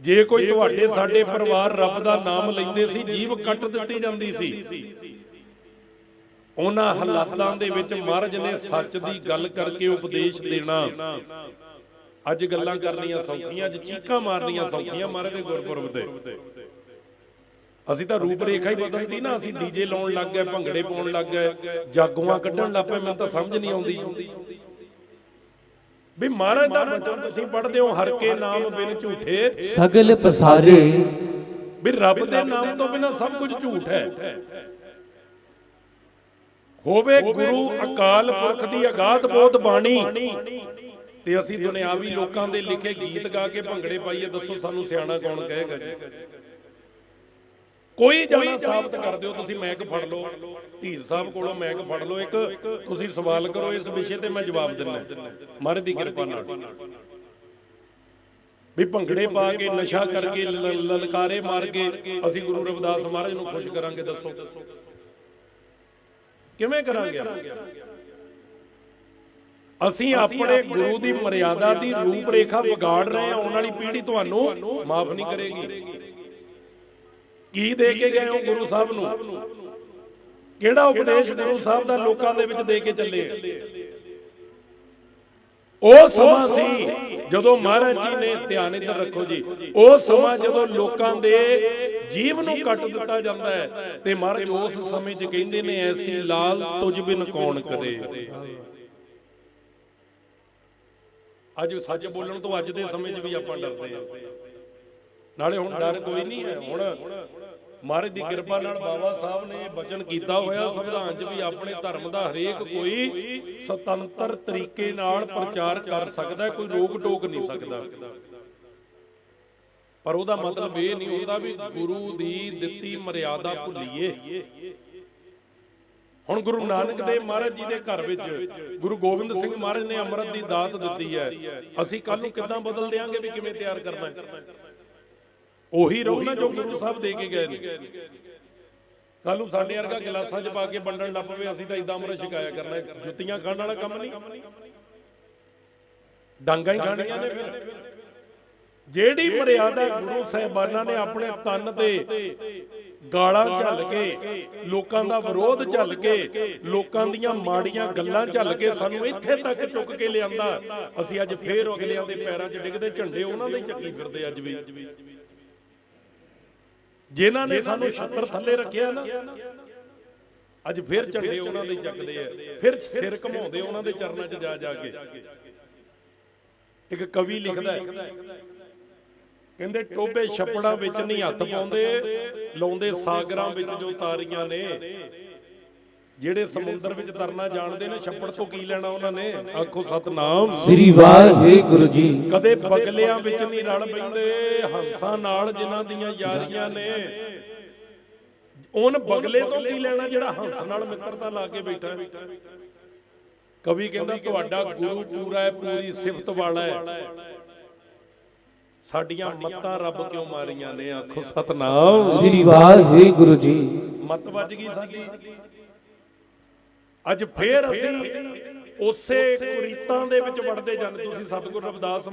ਜੇ ਕੋਈ ਤੁਹਾਡੇ ਸਾਡੇ ਪਰਿਵਾਰ ਰੱਬ ਦਾ ਨਾਮ ਲੈਂਦੇ ਸੀ ਜੀਵ ਕੱਟ ਦਿੱਤੀ ਜਾਂਦੀ ਸੀ। ਉਹਨਾਂ ਹਾਲਾਤਾਂ ਦੇ ਵਿੱਚ ਮਹਾਰਾਜ ਨੇ ਸੱਚ ਦੀ ਗੱਲ ਕਰਕੇ ਉਪਦੇਸ਼ ਦੇਣਾ। ਅੱਜ ਗੱਲਾਂ ਕਰਨੀਆਂ ਸੌਖੀਆਂ ਅੱਜ ਚੀਕਾਂ ਮਾਰਨੀਆਂ ਸੌਖੀਆਂ ਮਹਾਰਾਜ ਦੇ ਗੁਰਪੁਰਬ ਤੇ। ਅਸੀਂ ਤਾਂ ਰੂਪ ਰੇਖਾ ਹੀ ਬਦਲਦੀ ਨਾ ਅਸੀਂ ਡੀਜੇ ਲਾਉਣ ਲੱਗ ਗਏ ਭੰਗੜੇ ਪਾਉਣ ਲੱਗ ਗਏ ਜਾਗੂਆਂ ਕੱਢਣ ਲੱਗ ਪਏ ਮੈਨੂੰ ਤਾਂ ਸਮਝ ਨਹੀਂ ਆਉਂਦੀ। ਵੀ ਮਹਾਰਾਜ ਦਾ ਬਚਨ ਤੁਸੀਂ ਪੜ੍ਹਦੇ ਹੋ ਹਰ ਕੇ ਨਾਮ ਬਿਨ ਝੂਠੇ। ਸਗਲ ਪਸਾਰੇ। ਵੀ ਰੱਬ ਦੇ ਨਾਮ ਤੋਂ ਬਿਨਾ ਸਭ ਕੁਝ ਝੂਠ ਹੈ। ਹੋਵੇ ਗੁਰੂ ਅਕਾਲ ਪੁਰਖ ਦੀ ਅਗਾਧ ਬੋਧ ਬਾਣੀ ਤੇ ਅਸੀਂ ਦੁਨਿਆਵੀ ਲੋਕਾਂ ਦੇ ਲਿਖੇ ਗੀਤ ਗਾ ਕੇ ਭੰਗੜੇ ਪਾਈਏ ਦੱਸੋ ਸਾਨੂੰ ਸਿਆਣਾ ਕੌਣ ਕਹੇਗਾ ਜੀ? ਕੋਈ ਜਾਣਾ ਸਾਬਤ ਕਰ ਦਿਓ ਤੁਸੀਂ ਮੈਕ ਫੜ ਲਓ। ਧੀਰ ਸਾਹਿਬ ਕੋਲੋਂ ਮੈਕ ਫੜ ਲਓ। ਇੱਕ ਤੁਸੀਂ ਸਵਾਲ ਕਰੋ ਇਸ ਵਿਸ਼ੇ ਤੇ ਮੈਂ ਜਵਾਬ ਦਿੰਦਾ। ਮਹਾਰਾਜ ਦੀ ਕਿਰਪਾ ਨਾਲ। ਵੀ ਭੰਗੜੇ ਪਾ ਕੇ ਨਸ਼ਾ ਕਰਕੇ ਲਲਕਾਰੇ ਮਾਰ ਕੇ ਅਸੀਂ ਗੁਰੂ ਰਵਿਦਾਸ ਮਹਾਰਾਜ ਨੂੰ ਖੁਸ਼ ਕਰਾਂਗੇ ਦੱਸੋ। ਕਿਵੇਂ ਕਰਾਂਗੇ? ਅਸੀਂ ਆਪਣੇ ਗੁਰੂ ਦੀ ਮਰਿਆਦਾ ਦੀ ਰੂਪ ਰੇਖਾ ਵਿਗਾੜ ਰਹੇ ਹਾਂ ਆਉਣ ਵਾਲੀ ਪੀੜ੍ਹੀ ਤੁਹਾਨੂੰ ਮਾਫ ਨਹੀਂ ਕਰੇਗੀ। ਕੀ ਦੇ ਕੇ ਗਏ ਹੋ ਗੁਰੂ ਸਾਹਿਬ ਨੂੰ? ਕਿਹੜਾ ਉਪਦੇਸ਼ ਗੁਰੂ ਸਾਹਿਬ ਦਾ ਲੋਕਾਂ ਦੇ ਵਿੱਚ ਦੇ ਕੇ ਚੱਲੇ ਉਹ ਸਮਾਂ ਸੀ ਜਦੋਂ ਮਹਾਰਾਜ ਜੀ ਨੇ ਧਿਆਨ ਇੱਧਰ ਰੱਖੋ ਜੀ। ਉਹ ਸਮਾਂ ਜਦੋਂ ਲੋਕਾਂ ਦੇ ਜੀਵ ਨੂੰ ਕੱਟ ਦਿੱਤਾ ਜਾਂਦਾ ਹੈ ਤੇ ਮਹਾਰਾਜ ਉਸ ਸਮੇਂ 'ਚ ਕਹਿੰਦੇ ਨੇ, ਐਸੀ ਲਾਲ ਤੁਝ ਬਿਨ ਕੌਣ ਕਰੇ? ਅੱਜ ਸੱਚ ਬੋਲਣ ਤੋਂ ਅੱਜ ਦੇ ਸਮੇਂ 'ਚ ਵੀ ਆਪਾਂ ਡਰਦੇ ਹਾਂ। ਨਾਲੇ ਹੁਣ ਡਰ ਕੋਈ ਨਹੀਂ ਹੈ। ਹੁਣ ਮਹਾਰਾਜ ਦੀ ਕਿਰਪਾ ਨਾਲ ਬਾਬਾ ਸਾਹਿਬ ਨੇ ਬਚਨ ਕੀਤਾ ਹੋਇਆ। ਸੰਵਿਧਾਨ 'ਚ ਵੀ ਆਪਣੇ ਧਰਮ ਦਾ ਹਰੇਕ ਕੋਈ ਸੁਤੰਤਰ ਤਰੀਕੇ ਨਾਲ ਪ੍ਰਚਾਰ ਕਰ ਸਕਦਾ, ਕੋਈ ਰੋਕ ਟੋਕ ਨਹੀਂ ਸਕਦਾ। ਪਰ ਉਹਦਾ ਮਤਲਬ ਇਹ ਨਹੀਂ ਹੁੰਦਾ ਵੀ ਗੁਰੂ ਦੀ ਦਿੱਤੀ ਮਰਿਆਦਾ ਭੁੱਲੀਏ। ਹੁਣ ਗੁਰੂ ਨਾਨਕ ਦੇਵ ਮਹਾਰਾਜ ਜੀ ਦੇ ਘਰ ਵਿੱਚ ਗੁਰੂ ਗੋਬਿੰਦ ਸਿੰਘ ਮਹਾਰਾਜ ਨੇ ਅੰਮ੍ਰਿਤ ਦੀ ਦਾਤ ਦਿੱਤੀ ਹੈ। ਅਸੀਂ ਕੱਲ ਨੂੰ ਕਿੱਦਾਂ ਬਦਲ ਦਿਆਂਗੇ ਵੀ ਕਿਵੇਂ ਤਿਆਰ ਕਰਨਾ ਹੈ? ਉਹੀ ਰਹੋ ਨਾ ਜੋ ਗੁਰੂ ਸਾਹਿਬ ਦੇ ਕੇ ਗਏ ਨੇ। ਕੱਲ ਨੂੰ ਸਾਡੇ ਵਰਗਾ ਗਲਾਸਾਂ 'ਚ ਪਾ ਕੇ ਵੰਡਣ ਲੱਗ ਪਵੇ, ਅਸੀਂ ਤਾਂ ਇਦਾਂ ਅੰਮ੍ਰਿਤ ਛਕਾਇਆ ਕਰਨਾ। ਜੁੱਤੀਆਂ ਖਾਣ ਵਾਲਾ ਕੰਮ ਨਹੀਂ। ਡਾਂਗਾ ਹੀ ਖਾਣੀਆਂ ਨੇ ਫਿਰ। ਜਿਹੜੀ ਮਰਿਆਦਾ ਗੁਰੂ ਸਾਹਿਬਾਨਾਂ ਨੇ ਆਪਣੇ ਤਨ ਤੇ ਗਾਲਾਂ ਝੱਲ ਕੇ, ਲੋਕਾਂ ਦਾ ਵਿਰੋਧ ਝੱਲ ਕੇ, ਲੋਕਾਂ ਦੀਆਂ ਮਾੜੀਆਂ ਗੱਲਾਂ ਝੱਲ ਕੇ ਸਾਨੂੰ ਇੱਥੇ ਤੱਕ ਚੁੱਕ ਕੇ ਲਿਆਂਦਾ, ਅਸੀਂ ਅੱਜ ਫੇਰ ਅਗਲਿਆਂ ਦੇ ਪੈਰਾਂ 'ਚ ਡਿੱਗਦੇ, ਝੰਡੇ ਉਹਨਾਂ ਦੇ ਹੀ ਚੱਕੀ ਫਿਰਦੇ ਅੱਜ ਵੀ। ਜਿਨ੍ਹਾਂ ਨੇ ਸਾਨੂੰ ਛੱਤਰ ਥੱਲੇ ਰੱਖਿਆ ਨਾ ਅੱਜ ਫਿਰ ਝੰਡੇ ਉਹਨਾਂ ਦੇ ਚੱਕਦੇ ਆ। ਫਿਰ ਸਿਰ ਘਮਾਉਂਦੇ ਉਹਨਾਂ ਦੇ ਚਰਨਾਂ 'ਚ ਜਾ ਜਾ ਕੇ। ਇੱਕ ਕਵੀ ਲਿਖਦਾ ਹੈ ਕਹਿੰਦੇ ਟੋਬੇ ਛੱਪੜਾਂ ਵਿੱਚ ਨਹੀਂ ਹੱਥ ਪਾਉਂਦੇ ਲਾਉਂਦੇ ਸਾਗਰਾਂ ਵਿੱਚ ਜੋ ਤਾਰੀਆਂ ਨੇ। ਜਿਹੜੇ ਸਮੁੰਦਰ ਵਿੱਚ ਤਰਨਾ ਜਾਣਦੇ ਨੇ ਛੱਪੜ ਤੋਂ ਕੀ ਲੈਣਾ ਉਹਨਾਂ ਨੇ? ਆਖੋ ਸਤਨਾਮ। ਸ੍ਰੀ ਵਾਹਿਗੁਰੂ ਜੀ। ਕਦੇ ਬਗਲਿਆਂ ਵਿੱਚ ਨਹੀਂ ਰਲ ਪੈਂਦੇ ਹੰਸਾਂ ਨਾਲ ਜਿਨ੍ਹਾਂ ਦੀਆਂ ਯਾਰੀਆਂ ਨੇ। ਉਹਨ ਬਗਲੇ ਤੋਂ ਕੀ ਲੈਣਾ ਜਿਹੜਾ ਹੰਸ ਨਾਲ ਮਿੱਤਰਤਾ ਲਾ ਕੇ ਬੈਠਾ ਹੈ? ਕਵੀ ਕਹਿੰਦਾ ਤੁਹਾਡਾ ਗੁਰੂ ਪੂਰਾ ਹੈ ਪੂਰੀ ਸਿਫਤ ਵਾਲਾ ਹੈ। ਸਾਡੀਆਂ ਮੱਤਾਂ ਰੱਬ ਕਿਉਂ ਮਾਰੀਆਂ ਨੇ? ਆਖੋ ਸਤਨਾਮ। ਸ੍ਰੀ ਵਾਹਿਗੁਰੂ ਜੀ। ਮਤ ਵੱਜ ਗਈ ਸਾਡੀ। ਅੱਜ ਫੇਰ ਅਸੀਂ ਉਸੇ ਕੁਰੀਤਾਂ ਦੇ ਵਿੱਚ ਵੜਦੇ ਜਾਂਦੇ। ਤੁਸੀਂ ਸਤਿਗੁਰੂ ਰਵਿਦਾਸ